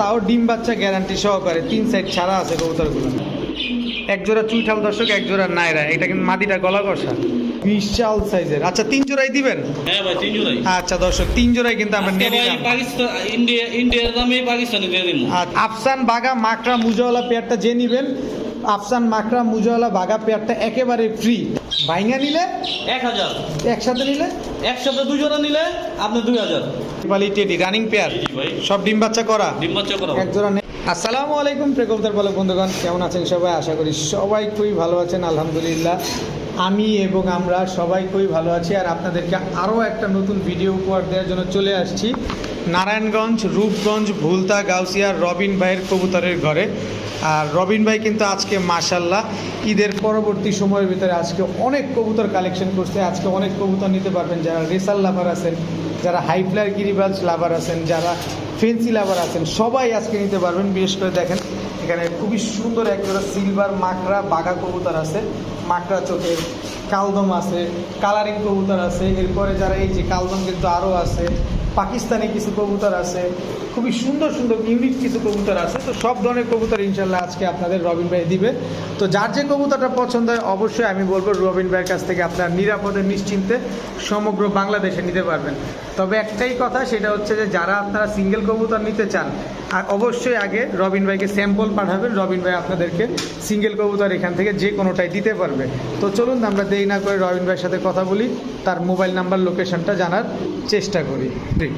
তাও ডিম বাচ্চা গ্যারান্টি সহকারে তিন সাইড ছাড়া আছে কবুতরগুলো। এক জোড়া চুইঠাল দর্শক এক জোড়া নাইরা এটা কিন্তু মাটিটা গলা কষা বিশাল সাইজের আচ্ছা তিন জোড়াই দিবেন? হ্যাঁ ভাই তিন জোড়াই। আচ্ছা দর্শক তিন জোড়াই কিন্তু আমরা নিয়ে নিলাম। পাকিস্তান ইন্ডিয়া ইন্ডিয়ার দামে পাকিস্তানে দিয়ে আর আফসান বাগা মাকড়া মুজাওয়ালা পেয়ারটা যে নিবেন আফসান মাকড়া মুজাওয়ালা বাগা পেয়ারটা একেবারে ফ্রি ভাইঙ্গা নিলে? এক হাজার। একসাথে নিলে? দুই জোড়া নিলে আপনি দুই হাজার। টেডি রানিং পেয়ার সব ডিম বাচ্চা করা। ডিম বাচ্চা করা। এক জোড়া আসসালামু আলাইকুম প্রেকবতার বলে বন্ধুগণ কেমন আছেন সবাই? আশা করি সবাই খুবই ভালো আছেন আলহামদুলিল্লাহ। আমি এবং আমরা সবাই খুবই ভালো আছি। আর আপনাদেরকে আরও একটা নতুন ভিডিও উপহার দেওয়ার জন্য চলে আসছি। নারায়ণগঞ্জ রূপগঞ্জ ভুলতা গাউসিয়া রবিন ভাইয়ের কবুতরের ঘরে। আর রবিন ভাই কিন্তু আজকে মাশাল্লাহ ঈদের পরবর্তী সময়ের ভিতরে আজকে অনেক কবুতর কালেকশন করছে। আজকে অনেক কবুতর নিতে পারবেন যারা রেসাল লাভার আছেন, যারা হাই ফ্লায়ার গিরিবাজ লাভার আছেন, যারা ফেন্সি লাভার আছেন, সবাই আজকে নিতে পারবেন। বিশেষ করে দেখেন, এখানে খুবই সুন্দর একটা সিলভার মাকড়া বাঘা কবুতর আছে, মাকড়া চোখের কালদম আছে কালারিং কবুতর আছে। এরপরে যারা এই যে কালদম কিন্তু আরও আছে পাকিস্তানি কিছু কবুতর আছে, খুবই সুন্দর সুন্দর ইউনিক কিছু কবুতর আছে, তো সব ধরনের কবুতর ইনশাল্লাহ আজকে আপনাদের রবিন ভাই দিবে। তো যার যে কবুতরটা পছন্দ হয়, অবশ্যই আমি বলব রবিন ভাইয়ের কাছ থেকে আপনার নিরাপদে, নিশ্চিন্তে সমগ্র বাংলাদেশে নিতে পারবেন। তবে একটাই কথা, সেটা হচ্ছে যে যারা আপনারা সিঙ্গেল কবুতর নিতে চান, আর অবশ্যই আগে রবিন ভাইকে স্যাম্পল পাঠাবেন, রবিন ভাই আপনাদেরকে সিঙ্গেল কবুতর এখান থেকে যে কোনোটাই দিতে পারবে। তো চলুন, আমরা দেরি না করে রবিন ভাইয়ের সাথে কথা বলি। তার মোবাইল নাম্বার লোকেশনটা জানার চেষ্টা করি। ঠিক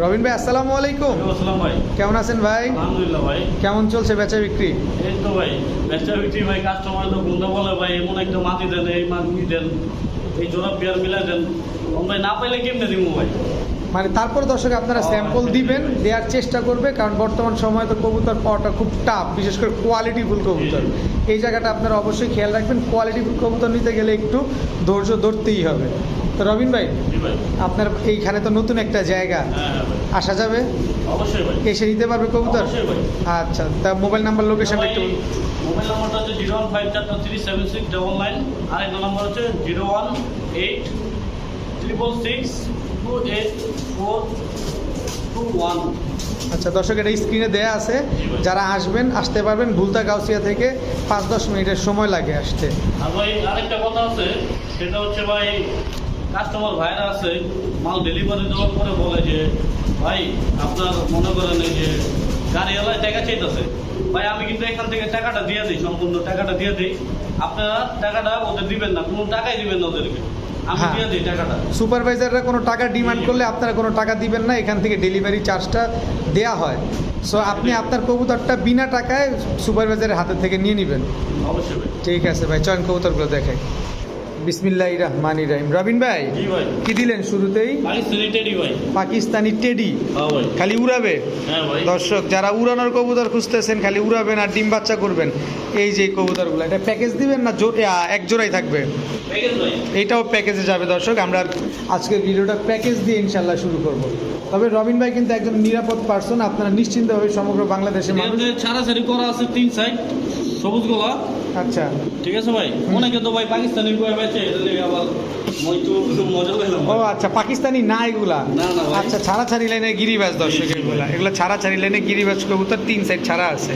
রবিন ভাই আসসালামু আলাইকুম। ভাই কেমন আছেন ভাই? আলহামদুলিল্লাহ ভাই। কেমন চলছে বেচা বিক্রি? এই তো ভাই বেচা বিক্রি ভাই কাস্টমার তো বন্ধু বলে ভাই এমন একটা মাটি দেন এই মাটি দেন এই জোড়া পেয়ার মিলাই দেন। ভাই না পাইলে কেমনে দিব ভাই? মানে তারপর দর্শক আপনারা স্যাম্পল দিবেন দেওয়ার চেষ্টা করবে কারণ বর্তমান সময়ে তো কবুতর পাওয়াটা খুব টাফ বিশেষ করে কোয়ালিটিফুল কবুতর। এই জায়গাটা আপনারা অবশ্যই খেয়াল রাখবেন কোয়ালিটিফুল কবুতর নিতে গেলে একটু ধৈর্য ধরতেই হবে। তো রবিন ভাই আপনার এইখানে তো নতুন একটা জায়গা। হ্যাঁ হ্যাঁ আসা যাবে? এসে নিতে পারবে কবুতর? আচ্ছা তা মোবাইল নাম্বার লোকেশনটা একটু মোবাইল নাম্বারটা হচ্ছে জিরো ওয়ান ফাইভ চারটা three seven six double nine. আর একটা নাম্বার হচ্ছে zero one eight triple six আচ্ছা দর্শক এটা স্ক্রিনে দেয়া আছে। যারা আসবেন আসতে পারবেন ভুলতা গাউসিয়া থেকে পাঁচ দশ মিনিটের সময় লাগে আসতে। আর ভাই আরেকটা কথা আছে সেটা হচ্ছে ভাই কাস্টমার ভাইরা আছে মাল ডেলিভারি দেওয়ার পরে বলে যে ভাই আপনার মনে করেন এই যে গাড়িওয়ালায় টাকা চাইতেছে। ভাই আমি কিন্তু এখান থেকে টাকাটা দিয়ে দিই সম্পূর্ণ টাকাটা দিয়ে দিই। আপনারা টাকাটা ওদের দিবেন না কোনো টাকাই দিবেন না ওদেরকে। হ্যাঁ। সুপারভাইজাররা কোনো টাকা ডিমান্ড করলে আপনারা কোনো টাকা দিবেন না এখান থেকে ডেলিভারি চার্জটা দেয়া হয়। সো আপনি আপনার কবুতরটা বিনা টাকায় সুপারভাইজারের হাতে থেকে নিয়ে নেবেন। অবশ্যই ঠিক আছে ভাই চয়ন কবুতরগুলো দেখাই। বিসমিল্লাহ রহমান রাহিম। রবিন ভাই কি দিলেন শুরুতেই? পাকিস্তানি টেডি হ্যাঁ খালি উড়াবে? হ্যাঁ দর্শক যারা উড়ানোর কবুতর খুঁজতেছেন খালি উড়াবেন আর ডিম বাচ্চা করবেন। এই যে কবুতরগুলো এটা প্যাকেজ দিবেন না? এক জোড়াই থাকবে। এইটাও প্যাকেজে যাবে দর্শক। আমরা আজকের ভিডিওটা প্যাকেজ দিয়ে ইনশাল্লাহ শুরু করব। তবে রবিন ভাই কিন্তু একজন নিরাপদ পার্সন আপনারা নিশ্চিন্তভাবে সমগ্র বাংলাদেশের মানুষ ছাড়াছাড়ি করা আছে তিন সাইড সবুজ গোলা আচ্ছা। ঠিক আছে ভাই? অনেকে তো ভাই পাকিস্তানি কয়ে আবার পেলাম। ও আচ্ছা পাকিস্তানি না এগুলা। আচ্ছা ছাড়া ছাড়ি লাইনে গিরিবাজ দর্শক এগুলা। এগুলো ছাড়া ছাড়ি লাইনে গিরিবাজ কবুতর তিন সাইড ছাড়া আছে।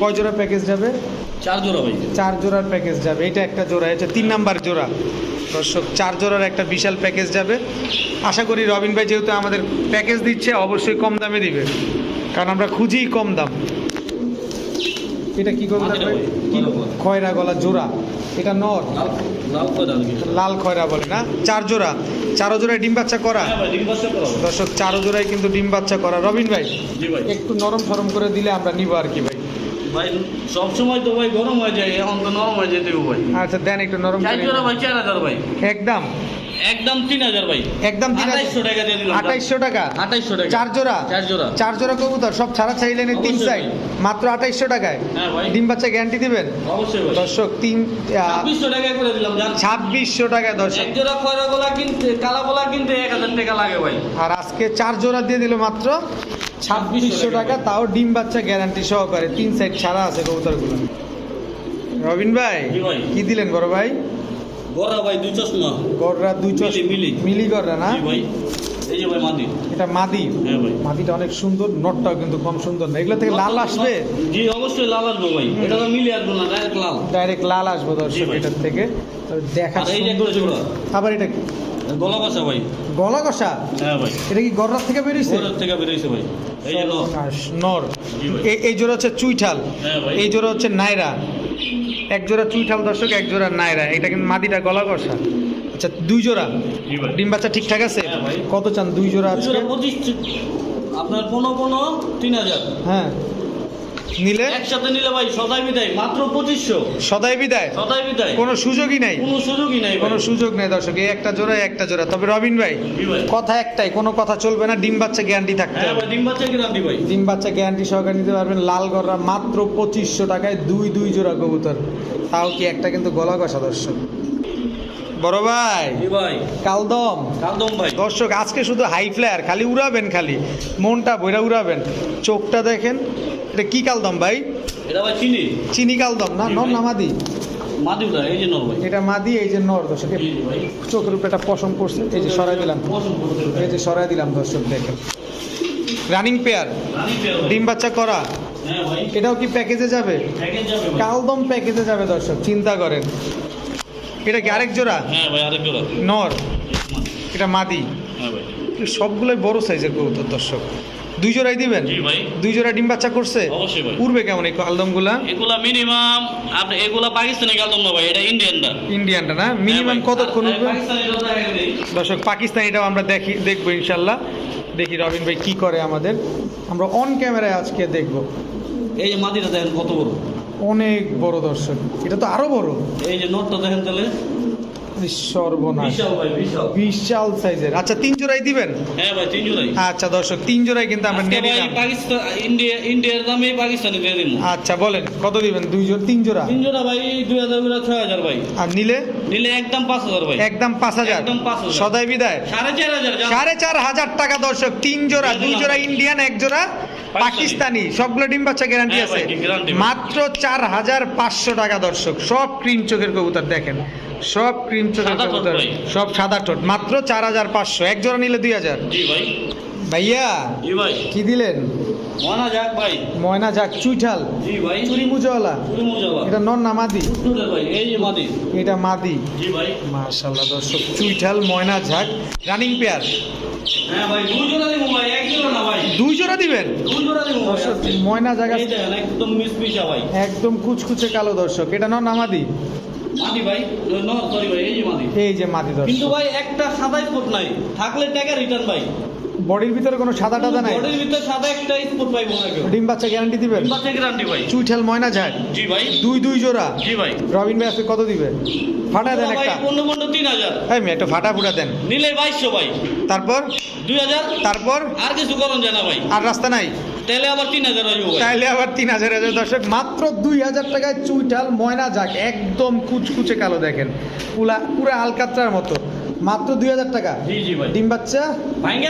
কয় জোড়া প্যাকেজ যাবে? চার জোড়া ভাই। চার জোড়ার প্যাকেজ যাবে। এটা একটা জোড়া এটা তিন নাম্বার জোড়া। দর্শক চার জোড়ার একটা বিশাল প্যাকেজ যাবে। আশা করি রবিন ভাই যেহেতু আমাদের প্যাকেজ দিচ্ছে অবশ্যই কম দামে দিবে। কারণ আমরা খুঁজি কম দাম। এটা কি করব কি? খয়রা গলা। জোড়া। এটা নর। লাল খয়রা বলে না? চার জোড়া। চারো জোড়ায় ডিম বাচ্চা করা? হ্যাঁ ডিম বাচ্চা দর্শক চারো জোড়ায় কিন্তু ডিম বাচ্চা করা। রবিন ভাই ভাই। একটু নরম সরম করে দিলে আমরা নিবো আর কি ভাই। ভাই সব সময় তো ভাই গরম হয়ে যায় এখন তো নরম হয়ে যেতে ভাই। আচ্ছা দেন একটু নরম চার জোড়া ভাই চার হাজার ভাই। একদম। একদম তিন হাজার ভাই। একদম তিন হাজার- আঠাইশশো টাকা দিয়ে দিলাম আঠাইশশো টাকা? আঠাইশশো টাকা। চার জোড়া? চার জোড়া। চার জোড়া কবুতর সব ছাড়া চাইলেন তিন সাইড মাত্র টাকায়। হ্যাঁ ভাই। ডিম বাচ্চা গ্যারান্টি দিবেন? অবশ্যই ভাই। দর্শক তিন ছাব্বিশশো টাকা করে দিলাম জান। ছাব্বিশশো টাকায় দর্শক। এক জোড়া খয়রা গোলা কিনতে কালা গোলা কিনতে এক হাজার টাকা লাগে ভাই। আর আজকে চার জোড়া দিয়ে দিল মাত্র ছাব্বিশশো টাকা তাও ডিম বাচ্চা গ্যারান্টি সহকারে। তিন সাইড ছাড়া আছে কবুতরগুলো। রবিন ভাই। কি দিলেন বড় ভাই? গোরা ভাই দুই চশমা। গররা দুই চশ মিলি, মিলি। গররা না? ভাই। এই যে ভাই মাদি। এটা মাদি? হ্যাঁ ভাই। মাদিটা অনেক সুন্দর নটটাও কিন্তু কম সুন্দর না। এগুলো থেকে লাল আসবে? জি অবশ্যই লাল আসবে ভাই। এটা তো মিলে আসবে না ডাইরেক্ট লাল। ডাইরেক্ট লাল আসবে দর্শক। এটার থেকে। আর এই যে জোড়া। আবার এটা কি? গলা কষা ভাই। গলা কষা হ্যাঁ ভাই। এটা কি গররার থেকে বেরিয়েছে? ওদের থেকে বেরিয়েছে ভাই। এই যে নর। এই জোড়া হচ্ছে চুইঠাল। হ্যাঁ এই জোড়া হচ্ছে নাইরা এক জোড়া চুইঠাল দর্শক একজোড়া নাইরা এটা কিন্তু মাদিটা গলা কষা আচ্ছা দুই জোড়া? ডিম বাচ্চা ঠিকঠাক আছে? হ্যাঁ ভাই। কত চান দুই জোড়া আজকে? আপনার পনেরো পনেরো তিন হাজার। হ্যাঁ। নিলে? একসাথে নিলে ভাই সদাই বিদায় মাত্র পঁচিশশো। সদাই বিদায়? সদাই বিদায়। কোনো সুযোগই নাই? কোনো সুযোগই নাই। কোনো সুযোগ নেই দর্শক এই একটা জোড়া একটা জোড়া। তবে রবিন ভাই কথা একটাই কোনো কথা চলবে না ডিম বাচ্চা গ্যারান্টি থাকতে হ্যাঁ হবে। ডিম বাচ্চা রান্দি ভাই। ডিম বাচ্চা গ্যারান্টি সহকারে নিতে পারবেন লাল গররা মাত্র পঁচিশশো টাকায় দুই দুই জোড়া কবুতর। তাও কি একটা কিন্তু গলা কষা দর্শক। বড় ভাই। কালদম। কালদম ভাই। দর্শক আজকে শুধু হাই ফ্লায়ার খালি উড়াবেন খালি। মনটা বইরা উড়াবেন। চোখটা দেখেন এটা কি কালদম ভাই? এটা ভাই চিনি। চিনি কালদম না? নর ভাই। না মাদি? মাদি উদা এই যে নর ভাই। এটা মাদি এই যে নর দর্শক। জি জি চোখের উপরে একটা পশম করছে। এই যে সরাই দিলাম। এই যে সরাই দিলাম দর্শক দেখেন। Running pair. ডিম বাচ্চা করা। হ্যাঁ এটাও কি প্যাকেজে যাবে। কালদম প্যাকেজে যাবে দর্শক। চিন্তা করেন। এটা কি আরেক জোড়া? হ্যাঁ ভাই আরেক জোড়া। নর। এটা মাদি। হ্যাঁ ভাই। সবগুলোই বড় সাইজের কবুতর দর্শক। দুই জোড়াই দিবেন? জি ভাই। দুই জোড়া ডিম বাচ্চা করছে? অবশ্যই ভাই। উড়বে কেমন এই কালদমগুলা এগুলা মিনিমাম আপনি এগুলা পাকিস্তানি কালদম না ভাই এটা ইন্ডিয়ানটা ইন্ডিয়ানটা না? মিনিমাম কতক্ষণ নেই। দর্শক পাকিস্তানিটাও আমরা দেখি দেখব ইনশাল্লাহ। দেখি রবিন ভাই কি করে আমাদের। আমরা অন ক্যামেরায় আজকে দেখব। এই মাদিটা দেখেন কত বড়। অনেক বড় দর্শক। এটা তো আরও বড়। এই যে নোটটা দেখেন তাহলে। সর্বনাশ। বিশাল সাইজের। আচ্ছা তিন জোড়াই দিবেন? হ্যাঁ ভাই তিন জোড়াই। আচ্ছা দর্শক তিন জোড়াই কিন্তু আমরা নিয়ে নিলাম। পাকিস্তান ইন্ডিয়া ইন্ডিয়ার দামে পাকিস্তানি দিয়ে দিন আচ্ছা বলেন কত দিবেন? দুই জোড়া তিন জোড়া? তিন জোড়া ভাই দুই হাজার করে ছয় হাজার ভাই। আর নিলে? নিলে একদম পাঁচ হাজার ভাই। একদম পাঁচ হাজার। একদম পাঁচ হাজার। সদাই বিদায়। সাড়ে চার হাজার যান। সাড়ে চার হাজার টাকা দর্শক তিন জোড়া দুই জোড়া ইন্ডিয়ান এক জোড়া পাকিস্তানি সবগুলো ডিম বাচ্চা গ্যারান্টি আছে। মাত্র চার হাজার পাঁচশো টাকা দর্শক সব ক্রিম চোখের কবুতর দেখেন। সব ক্রিম চোখের কবুতর সব সাদা ঠোঁট মাত্র চার হাজার পাঁচশো। এক জোড়া নিলে দুই হাজার। ভাইয়া কি দিলেন? মনা যাক ভাই। ময়না যাক চুইঠাল। জি ভাই। চুরি মুজওয়ালা এটা নর না মাদি? এই মাদি। এটা মাদি। জি ভাই। দর্শক চুইঠাল ময়না ঝাক রানিং পেয়ার। হ্যাঁ ভাই দিব দিবেন? ময়না জায়গা একদম ভাই। একদম কুচকুচে কালো দর্শক। এটা নর না মাদি? মাদি ভাই ন সরি ভাই এই যে মাদি। এই যে মাদি কিন্তু ভাই একটা সাদা স্পট নাই। থাকলে টাকা রিটার্ন ভাই। বডির ভিতরে কোনো সাদা টাদা নাই? বডির ভিতরে সাদা একটা স্পট পাইবো না কেউ ডিম বাচ্চা গ্যারান্টি দিবেন? বাচ্চা গ্যারান্টি ভাই। চুইঠাল ময়না ঝাক জি ভাই। দুই দুই জোড়া? জি ভাই। রবিন ভাই আজকে কত দিবে? ফাটা দেন একটা। পনেরো পনেরো তিন হাজার। এই একটা ফাটা ফুটা দেন। নিলে বাইশশো ভাই। তারপর? দুই হাজার? তারপর? আর কিছু করুন জানা ভাই। আর রাস্তা নাই? তাহলে আবার তিন হাজার আবার তিন হাজার হাজার দর্শক মাত্র দুই হাজার টাকায় চুইঠাল ময়না যাক একদম কুচকুচে কালো দেখেন। পুরা পুরো আলকাত্রার মতো। মাত্র দুই হাজার টাকা। জি জি ভাই। ডিম বাচ্চা?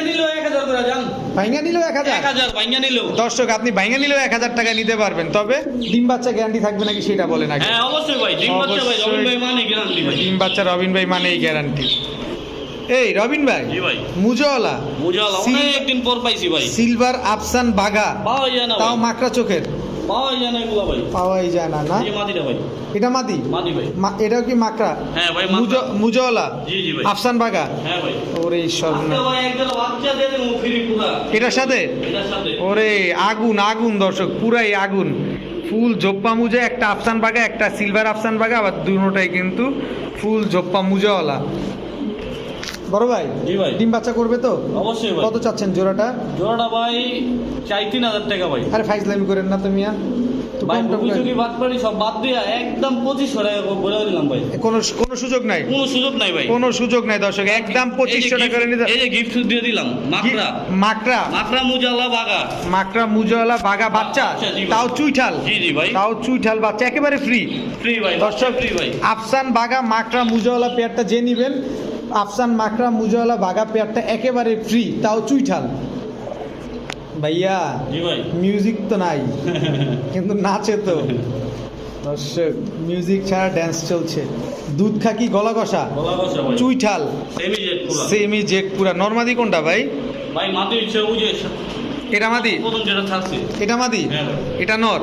নিল এক হাজার করে যান। ভাইঙ্গা এক হাজার? এক হাজার নিল দর্শক আপনি ভাইঙ্গা নিলেও এক হাজার টাকা নিতে পারবেন। তবে ডিম বাচ্চা গ্যারান্টি থাকবে নাকি সেটা বলেন আগে। হ্যাঁ অবশ্যই ভাই। ডিম বাচ্চা ভাই রবিন ভাই মানে গ্যারান্টি ভাই। ডিম বাচ্চা রবিন ভাই মানেই গ্যারান্টি এই রবিন ভাই জি ভাই। মুজওয়ালা সিল- অনেকদিন পর পাইছি ভাই। সিলভার আফসান বাঘা পাওয়া যায় না তাও ভাই। মাকড়া চোখের। পাওয়া যায় না এগুলো ভাই। পাওয়াই যায় না না? মাদিটা ভাই। এটা মাদি মাদি ভাই। এটাও কি মাকড়া? হ্যাঁ ভাই মুজওয়ালা জি জি ভাই। আফসান বাঘা হ্যাঁ ভাই। ওরে সর্বনাশ। ভাই একজন বাচ্চা দিয়ে দেবো ফ্রি পুরা। এটার সাথে? এটার সাথে। ওরে আগুন আগুন দর্শক পুরাই আগুন। ফুল জোপ্পা মুজা একটা আফসান বাগা একটা সিলভার আফসান বাগা আবার দুটোটাই কিন্তু ফুল জোপ্পা মুজাওয়ালা। বড় ভাই? জি ভাই। ডিম বাচ্চা করবে তো? অবশ্যই ভাই। কত চাচ্ছেন জোড়াটা? জোড়াটা ভাই চাই তিন হাজার টাকা ভাই। আরে ফাইজলামি করেন না তুমি আর ভাই। বুকুচুকি বাদ পারি সব বাদ দিয়ে একদম পঁচিশশো টাকা বলে দিলাম ভাই। কোনো কোনো সুযোগ নাই? কোনো সুযোগ নাই ভাই। কোনো সুযোগ নাই দর্শক একদম পঁচিশশো টাকা করে নিতে এই যে গিফট দিয়ে দিলাম মাকড়া। মাকড়া? মাকড়া মুজালা বাগা। মাকড়া মুজওয়ালা বাগা বাচ্চা। তাও চুইঠাল। জি জি ভাই। তাও চুইঠাল বাচ্চা একেবারে ফ্রি ফ্রি ভাই দর্শক ফ্রি ভাই। আফসান বাগা মাকড়া মুজাওয়ালা পেয়ারটা যে নিবেন আফসান মাকরা মুজওয়ালা বাঘা পেয়ারটা একেবারে ফ্রি তাও চুইঠাল। ভাইয়া মিউজিক তো নাই কিন্তু নাচে তো। দর্শক মিউজিক ছাড়া ড্যান্স চলছে। দুধ খাকি গলা কষা চুইঠাল। সেমি জেট পুরা। নর্মাদি কোনটা ভাই? ভাই যে এটা মাদি এটা মাদি হ্যাঁ এটা নর?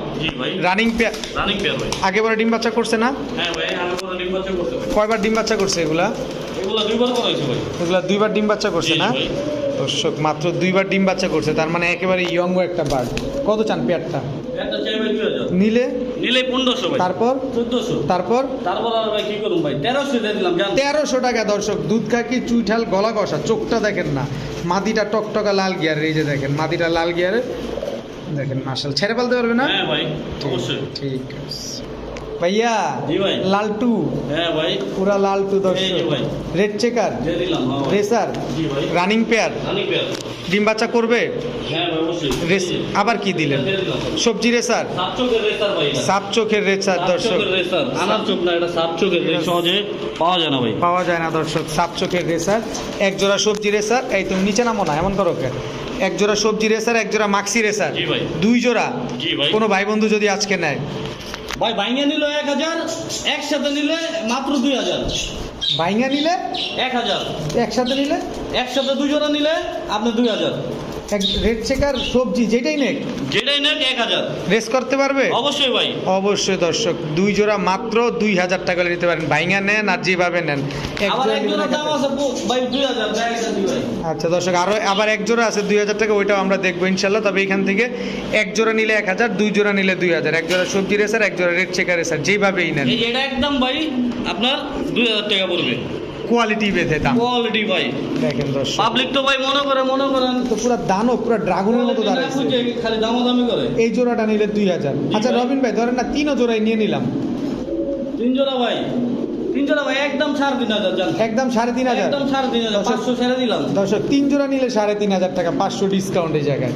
রানিং পেয়ার রানিং পেয়ার ভাই। আগেবারে ডিম বাচ্চা করছে না? হ্যাঁ ভাই আমি ডিম বাচ্চা করতে কয়বার ডিম বাচ্চা করছে এগুলা? এগুলো দুইবার ডিম বাচ্চা করছে না? দর্শক মাত্র দুইবার ডিম বাচ্চা করছে তার মানে একেবারে ইয়ং একটা বার্ড কত চান পেয়ারটা? নিলে? নিলে পনেরোশো তারপর? চোদ্দশো। তারপর? তারপর আর ভাই কি করুন ভাই? তেরোশো দিলাম তেরোশো টাকা দর্শক দুধ খাকি চুইঠাল গলা কষা? চোখটা দেখেন না। মাদিটা টকটকা লাল গিয়ারের এই যে দেখেন মাদিটা লাল গিয়ারে দেখেন মাসাল ছেড়ে ফেলতে পারবে না? হ্যাঁ ভাই অবশ্যই। ঠিক আছে। ভাইয়া জি ভাই। লালটু হ্যাঁ ভাই পুরা লালটু দর্শক। রেড চেকার হ্যাঁ রেসার জি ভাই রানিং পেয়ার ডিম বাচ্চা করবে? হ্যাঁ রেস আবার কি দিলেন? সবজি রেসার সাত চোখের রেসার ভাই সাপ চোখের রেসার দর্শক। পাওয়া যায় না ভাই। পাওয়া যায় না দর্শক। সাপ চোখের রেসার এক জোড়া সবজি রেসার এই তুমি নিচে নামো না এমন করো এক জোড়া সবজি রেসার এক জোড়া মাক্সি রেসার দুই জোড়া। কোনো ভাই বন্ধু যদি আজকে নেয়। ভাই ভাইঙ্গা নিল এক হাজার একসাথে নিলে মাত্র দুই হাজার। ভাইঙ্গা নিলে? এক হাজার। একসাথে নিলে? একসাথে দুই জোড়া নিলে আপনি দুই হাজার। এক রেড চেকার সবজি যেটাই নেক। যেটাই এক হাজার। রেস করতে পারবে? অবশ্যই ভাই। অবশ্যই দর্শক। দুই জোড়া মাত্র দুই হাজার টাকা নিতে পারেন। ভাইঙ্গা নেন আর যেভাবে নেন। আচ্ছা দর্শক আরও আবার এক জোড়া আছে দুই হাজার টাকা ওইটাও আমরা দেখব ইনশাল্লাহ। তবে এখান থেকে এক জোড়া নিলে এক হাজার দুই জোড়া নিলে দুই হাজার। এক জোড়া সবজি রেসার এক জোড়া রেড চেকার রেসার যেভাবেই নেন। এটা একদম ভাই আপনার দুই হাজার টাকা পড়বে। কোয়ালিটি বেঁধে দাম। কোয়ালিটি ভাই। দেখেন দর্শক। পাবলিক তো ভাই মনে করে মনে করেন। তো পুরো দানও পুরো ড্রাগনের মতো দাঁড়াইছে খালি দামাদামি করে। এই জোড়াটা নিলে দুই হাজার। আচ্ছা রবিন ভাই ধরেন না তিনও জোড়াই নিয়ে নিলাম। তিন জোড়া ভাই। তিন জোড়া ভাই একদম সাড়ে তিন হাজার একদম সাড়ে তিন হাজার। একদম সাড়ে তিন হাজার পাঁচশো ছেড়ে দিলাম। দর্শক তিন জোড়া নিলে সাড়ে তিন হাজার টাকা পাঁচশো ডিসকাউন্ট এই জায়গায়।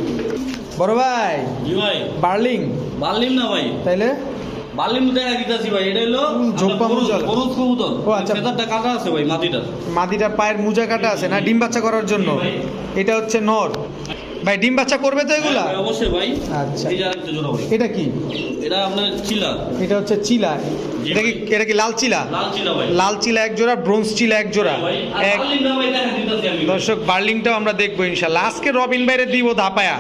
বড় ভাই জি ভাই। বার্লিং। বার্লিম না ভাই। তাইলে? দিতেছি ভাই এটা হলো। কবুতর। ও, আচ্ছা। ফেদারটা কাটা আছে ভাই মাটিটা। পায়ের মুজা কাটা আছে না? ডিম বাচ্চা করার জন্য? এটা হচ্ছে নর। ভাই ডিম বাচ্চা করবে তো এগুলা? হ্যাঁ, অবশ্যই ভাই। আচ্ছা। এটা কি? এটা আপনার চিলা। এটা হচ্ছে চিলা। এটা কি এটা কি লাল চিলা? লাল চিলা ভাই। লাল চিলা এক জোড়া ব্রোঞ্জ চিলা এক জোড়া। এক দর্শক বার্লিংটাও আমরা দেখব ইনশাল্লাহ আজকে রবিন বাইরে দিব ধাপায়া।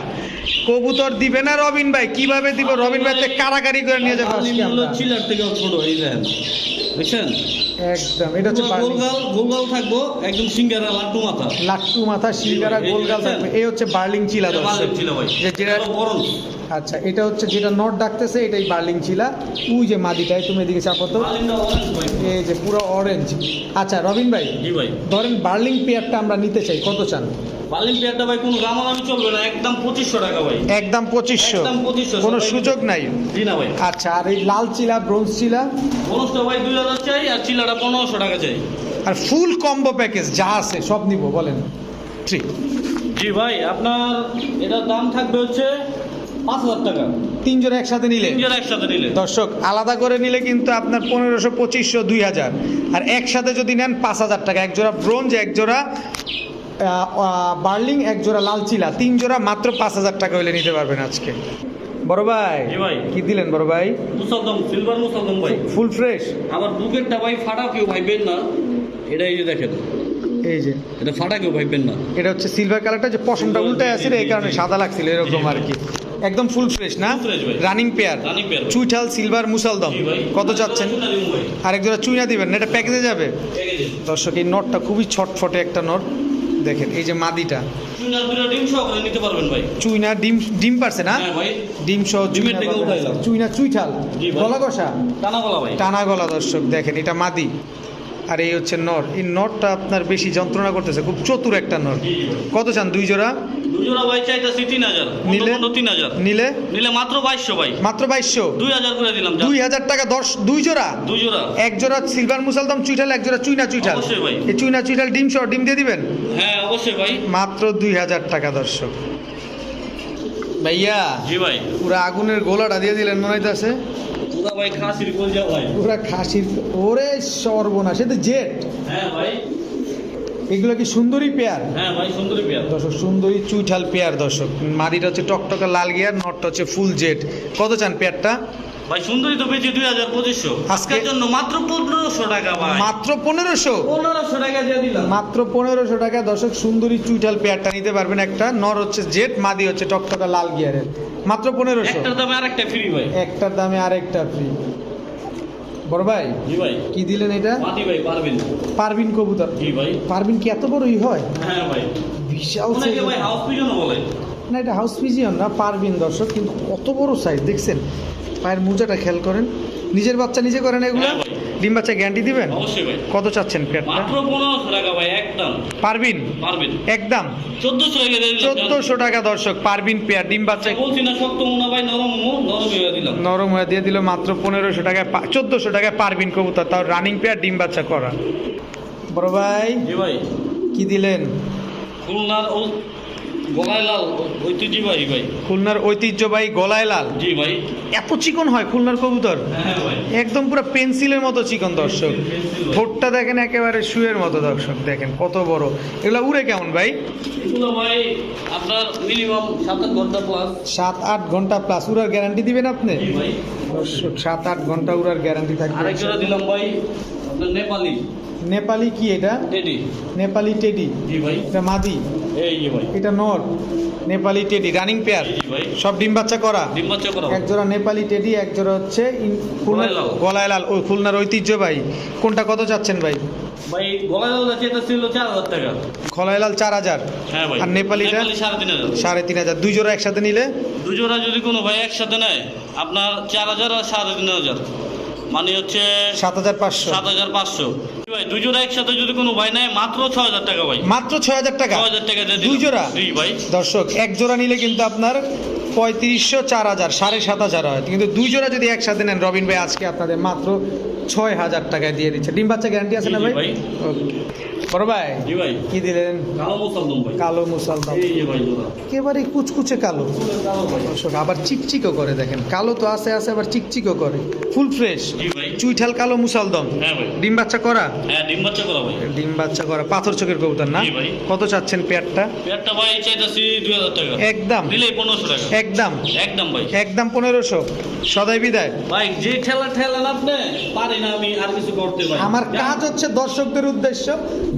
কবুতর দিবে না রবিন ভাই? কীভাবে দিব? রবিন ভাই তো কারাগারি করে নিয়ে যাবে। আপনি মূল চিলার থেকে ছোট এই যান বুঝছেন একদম এটা হচ্ছে গোলগাল গোলগাল থাকব একদম সিঙ্গারা লাট্টু মাথা। লাট্টু মাথা সিঙ্গারা গোলগাল থাকবে। এই হচ্ছে বার্লিং চিলা দর্শক। বার্লিম চিলা ভাই। যে যেটা এটা বরঞ্চ আচ্ছা এটা হচ্ছে যেটা নট ডাকতেছে এটাই বার্লিং চিলা ওই যে মাদিটাই তুমি এদিকে চাপো তো। এই যে পুরো অরেঞ্জ আচ্ছা রবিন ভাই ভাই। ধরেন বার্লিং পেয়ারটা আমরা নিতে চাই কত চান? বার্লিম পেয়ারটা ভাই কোনো চলবে না একদম পঁচিশশো টাকা ভাই। একদম পঁচিশশো। কোনো সুযোগ নাই। জি না ভাই। আচ্ছা আর এই লাল চিলা ব্রোঞ্জ চিলা ভাই দুই হাজার চাই আর চিলাটা পনেরোশো টাকা চাই। আর ফুল কম্বো প্যাকেজ যা আছে সব নিব বলেন। ঠিক জি ভাই আপনার এটার দাম থাকবে হচ্ছে পাঁচ হাজার টাকা। তিন জোড়া একসাথে নিলে? তিনজন একসাথে নিলে। দর্শক আলাদা করে নিলে কিন্তু আপনার পনেরোশো পঁচিশশো দুই হাজার। আর একসাথে যদি নেন পাঁচ হাজার টাকা। এক জোড়া ব্রোঞ্জ এক জোড়া বার্লিং এক জোড়া লাল চিলা। তিন জোড়া মাত্র পাঁচ হাজার টাকা হলে নিতে পারবেন আজকে। বড় ভাই ভাই। কি দিলেন বড় ভাই? মুসলদম সিলভার মুসলদম ভাই। ফুল ফ্রেশ আবার বুকেরটা ভাই ফাটা কেউ ভাইবেন না। এটা এই যে দেখেন। এই যে। এটা ফাটা কেউ ভাইবেন না। এটা হচ্ছে সিলভার কালারটা যে পশমটা উল্টায় আছে এই কারণে সাদা লাগছিল এরকম আর কি। একদম ফুল ফ্রেশ না। রানিং পেয়ার চুইঠাল সিলভার মুসালদম। কত চাচ্ছেন? ভাই। আরেক জোড়া চুইনা দিবেন এটা প্যাকেজে যাবে? দর্শক এই নটটা খুবই ছটফটে একটা নট দেখেন এই যে মাদিটা। চুইনা ডিম ডিম পারছে না? হ্যাঁ ডিম সহ চুইনা। চুইঠাল। গলা কষা? টানা গলা ভাই। টানা গলা দর্শক দেখেন এটা মাদি। আর এই হচ্ছে নর। এই নরটা আপনার বেশি যন্ত্রণা করতেছে খুব চতুর একটা ভাই। কত চান? দুই জোড়া? দুজোড়া ভাই চাইতেছি তিন হাজার নিলে? নিলে তিন হাজার। নিলে? নিলে মাত্র বাইশশো ভাই। মাত্র বাইশশো? দুই হাজার করে দিলাম দুই হাজার টাকা দশ দুই জোড়া? দুই জোড়া। এক জোড়া সিলভার মুসালদম চুইঠাল এক জোড়া চুইনা চুইঠাল। অবশ্যই ভাই। এই চুইনা চুইঠাল ডিম সহ ডিম দিয়ে দিবেন? হ্যাঁ অবশ্যই ভাই। মাত্র দুই হাজার টাকা দর্শক। ভাইয়া জি ভাই। পুরা আগুনের গোলাটা দিয়ে দিলেন মনে হইতাছে। পুরা ভাই খাসির কোল যা ভাই। পুরা খাসির ওরে সর্বনাশ এটা জেট। হ্যাঁ ভাই। এগুলো কি সুন্দরী পেয়ার? হ্যাঁ ভাই সুন্দরী পেয়ার। দর্শক সুন্দরী চুইঠাল পেয়ার দর্শক। মাদিটা হচ্ছে টকটকা লাল গিয়ার নটটা হচ্ছে ফুল জেট। কত চান পেয়ারটা? ভাই সুন্দরী তো দুই হাজার পঁচিশশো। আজকের জন্য মাত্র পনেরোশো টাকা ভাই। মাত্র পনেরোশো? পনেরোশো টাকা দিয়ে দিলাম। মাত্র পনেরোশো টাকা। দর্শক সুন্দরী চুইটাল পেয়ারটা নিতে পারবেন একটা। নর হচ্ছে জেট মাদি হচ্ছে টকটকা লাল গিয়ারের। মাত্র পনেরোশো। একটার দামে আরেকটা ফ্রি ভাই। একটার দামে আরেকটা ফ্রি বড় ভাই জি ভাই। কি দিলেন এটা? ভাই পারবেন। পারবিন কবুতর। জি ভাই। পারবিন কি এত বড়ই হয়? হ্যাঁ ভাই। বিশাল ভাই হাউস বলে। না এটা হাউস পিজিয়ন না পারবিন দর্শক কিন্তু কত বড় সাইজ দেখছেন? পায়ের মোজাটা খেয়াল করেন। নিজের বাচ্চা নিজে করেন এগুলো। হ্যাঁ ডিম বাচ্চা গ্যারান্টি দিবেন? অবশ্যই ভাই। কত চাচ্ছেন মাত্র পনেরোশো টাকা ভাই একদম। পারবিন? পারবেন। একদম। চোদ্দশো টাকা দর্শক পারবিন পেয়ার ডিম বাচ্চা। বলছি না শক্ত মনে ভাই নরম নরম হয়ে দিলাম। নরম হয়ে দিয়ে দিল মাত্র পনেরোশো টাকায় চোদ্দোশো টাকায় পারবিন কবুতর। তাও রানিং পেয়ার ডিম বাচ্চা করা। বড় ভাই জি ভাই। কি দিলেন? খুলনার ও ঐতিহ্যবাহী ভাই। খুলনার ঐতিহ্যবাহী গলায় লাল জি ভাই। এত চিকন হয় খুলনার কবুতর? হ্যাঁ একদম পুরো পেন্সিলের মতো চিকন দর্শক। ঠোঁটটা দেখেন একেবারে শুয়ের মতো দর্শক দেখেন কত বড়। এগুলো উড়ে কেমন ভাই? এগুলো ভাই আপনার মিনিমাম সাত আট ঘণ্টা প্লাস সাত আট ঘণ্টা প্লাস উড়ার গ্যারান্টি দিবেন আপনি? দর্শক সাত আট ঘণ্টা উড়ার গ্যারান্টি থাকবে। দিলাম ভাই আপনার নেপালি। নেপালি কি এটা? টেডি। নেপালি টেডি। জি ভাই। এটা মাদি। এই যে ভাই। এটা নর। Nepali teddy running pair. জি ভাই। সব ডিম বাচ্চা করা? ডিম বাচ্চা করা। এক জোড়া নেপালি টেডি এক জোড়া হচ্ছে গলায় লাল। গলায় লাল। ও খুলনার ঐতিহ্য ভাই। কোনটা কত চাচ্ছেন ভাই? ভাই গলায় লাল আছে এটা ছিল চার হাজার টাকা। খলায় লাল চার হাজার। হ্যাঁ ভাই। আর নেপালিটা? নেপালি সাড়ে তিন হাজার। সাড়ে তিন হাজার। দুই জোড়া একসাথে নিলে? দুজোড়া যদি কোনো ভাই একসাথে নেয় আপনার চার হাজার আর সাড়ে তিন হাজার। মানে হচ্ছে সাত হাজার পাঁচশো। সাত হাজার পাঁচশো। ভাই দুই জোড়া একসাথে যদি কোনো ভাই নেয় মাত্র ছ হাজার টাকা ভাই। মাত্র ছয় হাজার টাকা। ছ হাজার টাকা দুই জোড়া? জি ভাই। দর্শক এক জোড়া নিলে কিন্তু আপনার পঁয়ত্রিশশো চার হাজার সাড়ে সাত হাজার হয়। কিন্তু দুই জোড়া যদি একসাথে নেন রবিন ভাই আজকে আপনাদের মাত্র ছয় হাজার টাকায় দিয়ে দিচ্ছে। ডিম বাচ্চা গ্যারান্টি আছে না ভাই? ভাই। ওকে বড় ভাই কি দিলেন? কালো ভাই। মুসালদাম ভাই একেবারে কুচকুচে কালো। ভাই আবার চিকচিকও করে দেখেন। কালো তো আছে আছে আবার চিকচিকও করে। ফুল ফ্রেশ ভাই। চুইঠাল কালো মুসালদম। হ্যাঁ ডিম বাচ্চা করা? হ্যাঁ ডিম বাচ্চা করা ভাই। ডিম বাচ্চা করা। পাথর চোখের কবুতর না? কত চাচ্ছেন পেয়ারটা? পেয়ারটা ভাই চাইতেছি দুই হাজার টাকা। একদম। টাকা। একদম। একদম ভাই। একদম পনেরোশো। সদাই বিদায়। ভাই যে ঠেলা ঠেলেন আপনি পারি না আমি আর কিছু করতে পারি আমার কাজ হচ্ছে দর্শকদের উদ্দেশ্য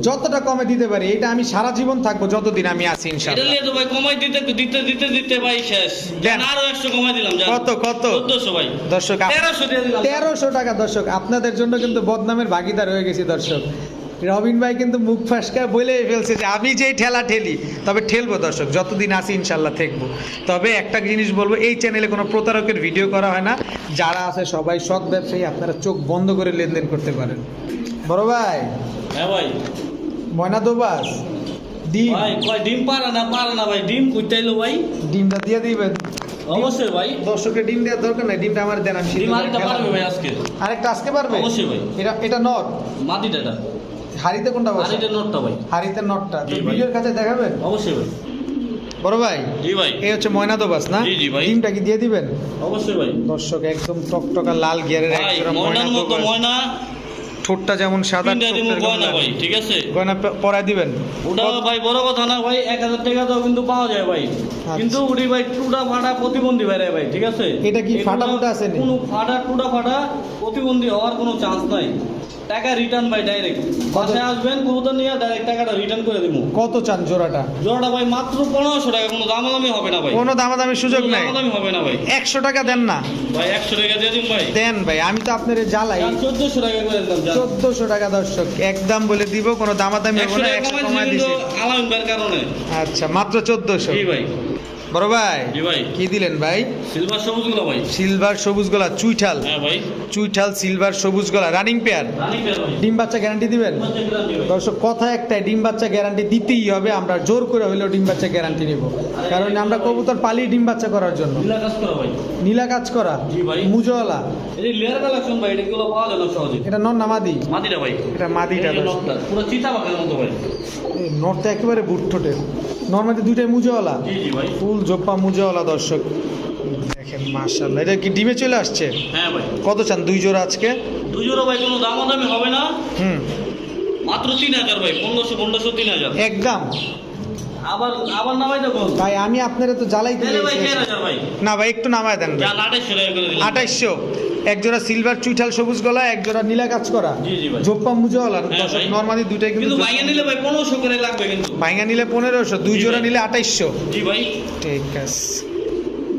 যতটা কমে দিতে পারি এটা আমি সারা জীবন থাকব যতদিন আমি আছি এটা ইনশাআল্লাহ। নিয়ে তো ভাই কমাই দিতে দিতে দিতে দিতে ভাই শেষ। দেন। আরও একশো কমাই দিলাম কত কত? ভাই। দর্শক আপ- তেরোশো দিয়ে দিলাম তেরোশো টাকা দর্শক আপনাদের জন্য কিন্তু বদনামের ভাগিদার হয়ে গেছি দর্শক। রবিন ভাই কিন্তু মুখ ফাঁসকা বলে ফেলছে যে আমি যেই ঠেলা ঠেলি তবে ঠেলবো দর্শক যতদিন আসি ইনশাল্লাহ থাকব। তবে একটা জিনিস বলব এই চ্যানেলে কোনো প্রতারকের ভিডিও করা হয় না। যারা আছে সবাই সৎ ব্যবসায়ী আপনারা চোখ বন্ধ করে লেনদেন করতে পারেন। বড় ভাই। হ্যাঁ ভাই। ময়না দোবাস ডিম। ভাই কয় ডিম পারে না পারে না ভাই ডিম কুইতাইলো ভাই। ডিমটা দিয়ে দিবেন। অবশ্যই ভাই। দর্শকের ডিম দেওয়ার দরকার নাই ডিমটা আমার দেন আমি ডিম আরেকটা। পারবে ভাই আজকে। আরেকটা আজকে পারবে? অবশ্যই ভাই। এটা এটা নট। মাটিটা এটা। হাড়িতে কোনটা বসে? মাটিটা নোটটা ভাই। হাড়িতে নটটা। তো ভিডিওর কাছে দেখাবেন? অবশ্যই ভাই। বড় ভাই জি ভাই। এই হচ্ছে ময়না দোবাস না? জি, জি ভাই। ডিমটা কি দিয়ে দিবেন? অবশ্যই ভাই। দর্শক একদম টকটকা লাল গিয়ারের একজোড়া ময়না দোবাস ময়না। ঠোঁটটা যেমন সাদা ঠিক আছে? গয়না প- পরায় দিবেন? ওটা ভাই বড় কথা না ভাই এক হাজার টাকা দাও কিন্তু পাওয়া যায় ভাই। কিন্তু উনি ভাই টুটা ফাটা প্রতিবন্ধী ভাই ভাই ঠিক আছে? এটা কি ফাটা ফুটা আছে কোনো ফাটা টুটা ফাটা প্রতিবন্ধী হওয়ার কোনো চান্স নাই। টাকা রিটার্ন ভাই ডাইরেক্ট বাসায় আসবেন কবুতর নিয়ে ডাইরেক্ট টাকাটা রিটার্ন করে দিব কত চান জোড়াটা? জোড়াটা ভাই মাত্র পনেরোশো টাকা কোনো দামাদামি হবে না ভাই। কোনো দামাদামি সুযোগ নাই। দামাদামি হবে না ভাই। একশো টাকা দেন না। ভাই একশো টাকা দিয়ে দিন ভাই। দেন ভাই আমি তো আপনার জ্বালাই। চোদ্দশো টাকা করে। চোদ্দশো টাকা দর্শক একদম বলে দিব কোনো দামাদামি হবে একশো না একশো কমায় কিন্তু দিছি। কারণে। আচ্ছা মাত্র চোদ্দশো। জি ভাই। বড় ভাই কি দিলেন ভাই? সিলভার সবুজগুলো ভাই। সিলভার সবুজ গলা চুইঠাল। হ্যাঁ ভাই। চুইঠাল সিলভার সবুজ গলা রানিং পেয়ার ডিম বাচ্চা গ্যারান্টি দিবেন। দর্শক কথা একটাই ডিম বাচ্চা গ্যারান্টি দিতেই হবে আমরা জোর করে হইলেও ডিম বাচ্চা গ্যারান্টি নিব। কারণ আমরা কবুতর পালি ডিম বাচ্চা করার জন্য। নীলা কাজ করা। মুজওয়ালা। না এটা নন নামাদি মাটিটা ভাই। এটা মাদিটা পুরো চিতা বাঘের মতো ভাই। নর্থে একেবারে বুটঠোটের নর্মালি দুইটাই মুজওয়ালা। ভাই। ফুল জোপ্পা মুজাওয়ালা দর্শক। দেখেন মাশাল্লাহ এটা কি ডিমে চলে আসছে? হ্যাঁ ভাই। কত চান দুই জোড়া আজকে? দুই জোড়া ভাই কোনো দামাদামি হবে না। হুম। মাত্র তিন হাজার ভাই পনেরোশো পনেরোশো তিন হাজার। একদম। আবার আবার নামাই দেখুন ভাই আমি আপনারা তো জ্বালাই ভাই না ভাই একটু নামায় দেন আঠাইশশো এক জোড়া সিলভার চুইঠাল সবুজ গলা এক জোড়া নীলা কাজ করা। জি, জি ভাই। জোপ্পা মুজওয়ালা হ্যাঁ দর্শক। নর্মালি দুইটাই কিন্তু কিন্তু ভাইয়া নিলে ভাই পনেরোশো করে লাগবে কিন্তু। ভাইঙ্গা নিলে পনেরোশো দুই জোড়া নিলে আঠাইশশো। জি ভাই। ঠিক আছে।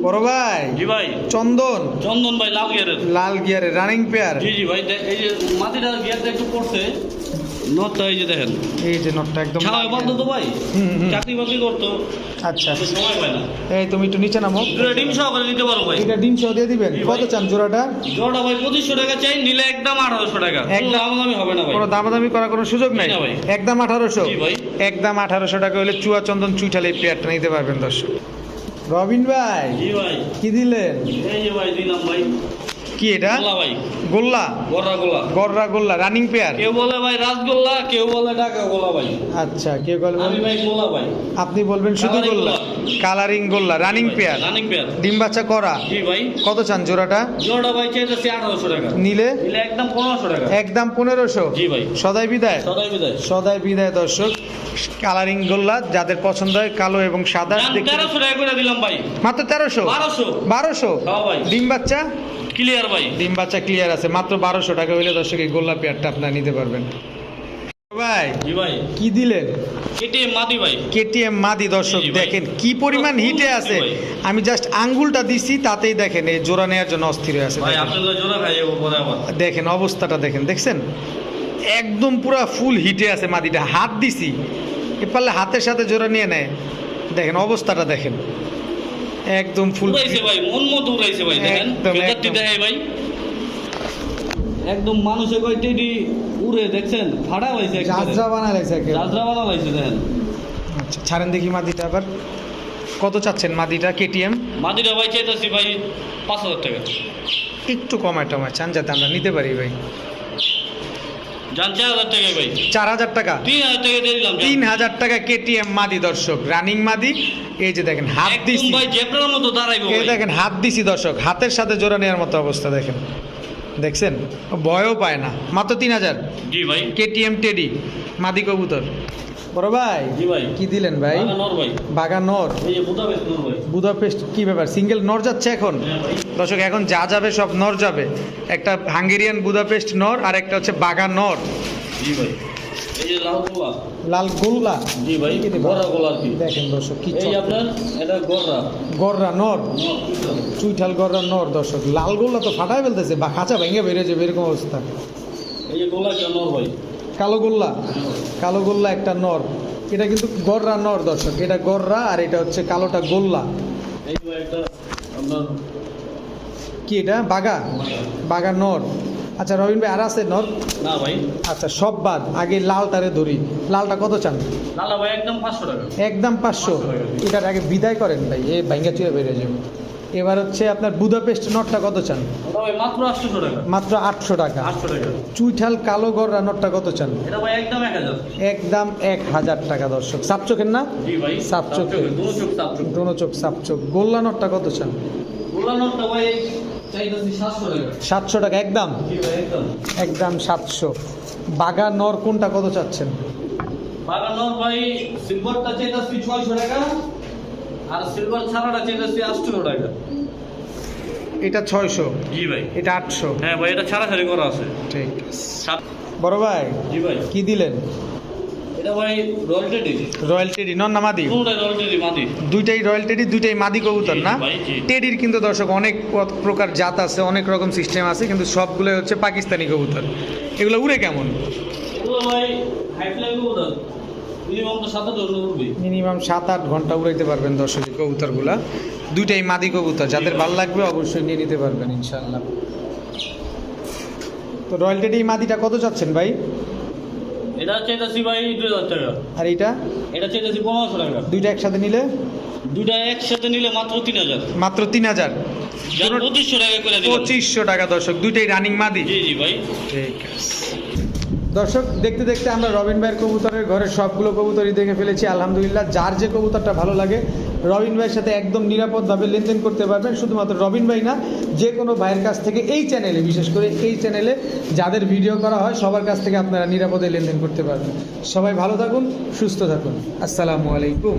বড় ভাই। জি ভাই। চন্দন। চন্দন ভাই লাল গিয়ারের। লাল গিয়ারে রানিং পেয়ার জি জি ভাই এই যে মাটিটা গিয়ারটা একটু পড়ছে। নটটা এই যে দেখেন। এই যে নটটা একদম বন্ধ তো ভাই। চাকরি বাকরি করতো। আচ্ছা। সময় পায় না। এই তুমি একটু নিচে নামো। ডিম নিতে পারো ভাই। এটা ডিম সহ দিয়ে দিবেন। কত চান জোড়াটা? জোড়া ভাই পঁচিশশো টাকা চাই নিলে একদম আঠারোশো টাকা। একদম। একদম। দামি হবে না ভাই। কোনো দামাদামি করার কোনো সুযোগ নাই। একদম আঠারোশো। জি ভাই। একদম আঠারোশো টাকা হলে চুয়া চন্দন চুইঠাল এই পেয়ারটা নিতে পারবেন দর্শক। রবিন ভাই জি ভাই। কি দিলেন? এই যে ভাই দিলাম ভাই। কি এটা? গোল্লা ভাই। গোল্লা? গররা গোল্লা। গররা গোল্লা রানিং পেয়ার কেউ বলে ভাই রাসগোল্লা কেউ বলে ঢাকা গোলা ভাই। আচ্ছা কে বলবেন আমি ভাই গোলা ভাই। আপনি বলবেন শুধু গোল্লা? কালারিং গোল্লা রানিং পেয়ার রানিং পেয়ার ডিম বাচ্চা করা? জি ভাই। কত চান জোড়াটা? জোড়া ভাই চাইতেছি আঠারোশো টাকা। নিলে? নিলে একদম পনেরোশো টাকা। একদম পনেরোশো? জি ভাই। সদাই বিদায়? সদাই বিদায়। সদাই বিদায় দর্শক। কালারিং গোল্লা যাদের পছন্দ হয় কালো এবং সাদা তেরোশো দিলাম ভাই। মাত্র তেরোশো? বারোশো। বারোশো? হ্যাঁ ভাই। ডিম বাচ্চা? ক্লিয়ার ভাই। ডিম বাচ্চা ক্লিয়ার আছে মাত্র বারোশো টাকা হইলে দর্শক এই গোল্লা পেয়ারটা আপনারা নিতে পারবেন। ভাই ভাই। কি দিলেন? কেটে মাদি ভাই। কেটিএম মাদি দর্শক দেখেন কি পরিমাণ হিটে আছে। আমি জাস্ট আঙ্গুলটা দিছি তাতেই দেখেন এই জোড়া নেওয়ার জন্য অস্থির হয়ে আছে দেখেন। অবস্থাটা দেখেন দেখছেন? একদম পুরা ফুল হিটে আছে মাদিটা। হাত দিছি এ পারলে হাতের সাথে জোড়া নিয়ে নেয়। দেখেন অবস্থাটা দেখেন। একদম ফুল উড়াইছে ভাই মন মতো উড়াইছে ভাই দেখেন। একদম, দেখাই ভাই। একদম মানুষে কয় টেডি উড়ে দেখছেন? ফাড়া হয়েছে জাজরা বানাইছে একেবারে। রাজরা বানা হয়েছে দেখেন। আচ্ছা ছাড়েন দেখি মাদিটা আবার। কত চাচ্ছেন মাদিটা কেটিএম? মাদিরা ভাই চাইতেছি ভাই পাঁচ হাজার টাকা। একটু কমায় টমায় চান যাতে আমরা নিতে পারি ভাই। চার হাজার টাকা তিন হাজার টাকা কেটিএম মাদি দর্শক। রানিং মাদি এই যে দেখেন হাত দিছি। এই দেখেন হাত দিছি দর্শক। হাতের সাথে জোড়া নেওয়ার মতো অবস্থা দেখেন। দেখছেন? ভয়ও পায় না। মাত্র তিন হাজার। কেটিএম টেডি মাদি কবুতর। বড় ভাই কি দিলেন ভাই? বাঘা নর ভাই বাগা নর বুদাপেস্ট কি ব্যাপার? সিঙ্গেল নর যাচ্ছে এখন? হ্যাঁ দর্শক এখন যা যাবে সব নর যাবে। একটা হাঙ্গেরিয়ান বুদাপেস্ট নর আর একটা হচ্ছে বাগা নর। জি ভাই। লাল গোলা। লাল গোল্লা? জি ভাই কি গোলা দেখেন। দর্শক কি এই আপনার এটা গররা গররা নর। নর, চুইঠাল নর দর্শক। লাল গোল্লা তো ফেলতেছে বা খাঁচা ভেঙে বেরিয়ে যাবে এরকম অবস্থা। এই গোলা ভাই? কালো গোল্লা? কালো গোল্লা একটা নর। এটা কিন্তু গররা নর দর্শক। এটা গররা আর এটা হচ্ছে কালোটা গোল্লা। এই একটা আপনার কি এটা? বাগা? বাগা নর। আচ্ছা রবিন ভাই আর আছে নর? না ভাই। আচ্ছা সব বাদ। আগে লালটারে ধরি। লালটা কত চান? লালা ভাই একদম পাঁচশো টাকা। একদম পাঁচশো। এটার আগে বিদায় করেন ভাই। এ ভাঙ্গা চুয়ে বেরিয়ে যাবে। এবার হচ্ছে আপনার বুদাপেস্ট নটটা কত চান? মাত্র আটশো টাকা। মাত্র আটশো টাকা। চুইঠাল কালো গররা নটটা কত চান? একদম এক হাজার। টাকা দর্শক। সাপ চোখের না? সাপ চোখ। দুনো চোখ সাপ চোখ। গোল্লা নটটা কত চান? গোলা নটটা ভাই সাতশো টাকা। একদম? একদম। সাতশো। বাগা নর কোনটা কত চাচ্ছেন? বাগান নর ভাই সিলভারটা চাইতেছি ছয়শো টাকা আর সিলভার ছাড়াটা চাইতেছি আটশো টাকা। এটা ছয়শো? জি ভাই। এটা আটশো? হ্যাঁ ভাই এটা ছাড়াছাড়ি করা আছে। ঠিক বড় ভাই জি ভাই। কি দিলেন? এটা ভাই রয়্যালটি রয়্যাল টেডি নন না মাদি? মাদি? দুইটাই রয়্যাল টেডি দুইটাই মাদি কবুতর না? টেডির কিন্তু দর্শক অনেক প্রকার জাত আছে অনেক রকম সিস্টেম আছে কিন্তু সবগুলো হচ্ছে পাকিস্তানি কবুতর। এগুলো উড়ে কেমন? এগুলো ভাই হাই ফ্লাই কবুতর। মিনিমাম সাত আট ঘণ্টা উড়াইতে পারবেন দর্শক কবুতরগুলা। দুইটাই মাদি কবুতর যাদের ভালো লাগবে অবশ্যই নিয়ে নিতে পারবেন ইনশাল্লাহ তো রয়্যাল টেডি মাদিটা কত চাচ্ছেন ভাই? এটা চাইতেছি ভাই দুই হাজার টাকা। আর এইটা? এটা চাইতেছি পনেরোশো টাকা। দুইটা একসাথে নিলে? দুটা একসাথে নিলে মাত্র তিন হাজার। মাত্র তিন হাজার। পঁচিশশো টাকা করে পঁচিশশো টাকা দর্শক দুইটাই রানিং মাদি। জি জি ভাই। ঠিক আছে। দর্শক, দেখতে দেখতে আমরা রবিন ভাইয়ের কবুতরের ঘরে সবগুলো কবুতরই দেখে ফেলেছি। আলহামদুলিল্লাহ, যার যে কবুতরটা ভালো লাগে, রবিন ভাইয়ের সাথে একদম নিরাপদভাবে লেনদেন করতে পারবেন। শুধুমাত্র রবিন ভাই না, যে কোনো ভাইয়ের কাছ থেকে এই চ্যানেলে, বিশেষ করে এই চ্যানেলে যাদের ভিডিও করা হয়, সবার কাছ থেকে আপনারা নিরাপদে লেনদেন করতে পারবেন। সবাই ভালো থাকুন, সুস্থ থাকুন। আসসালামু আলাইকুম।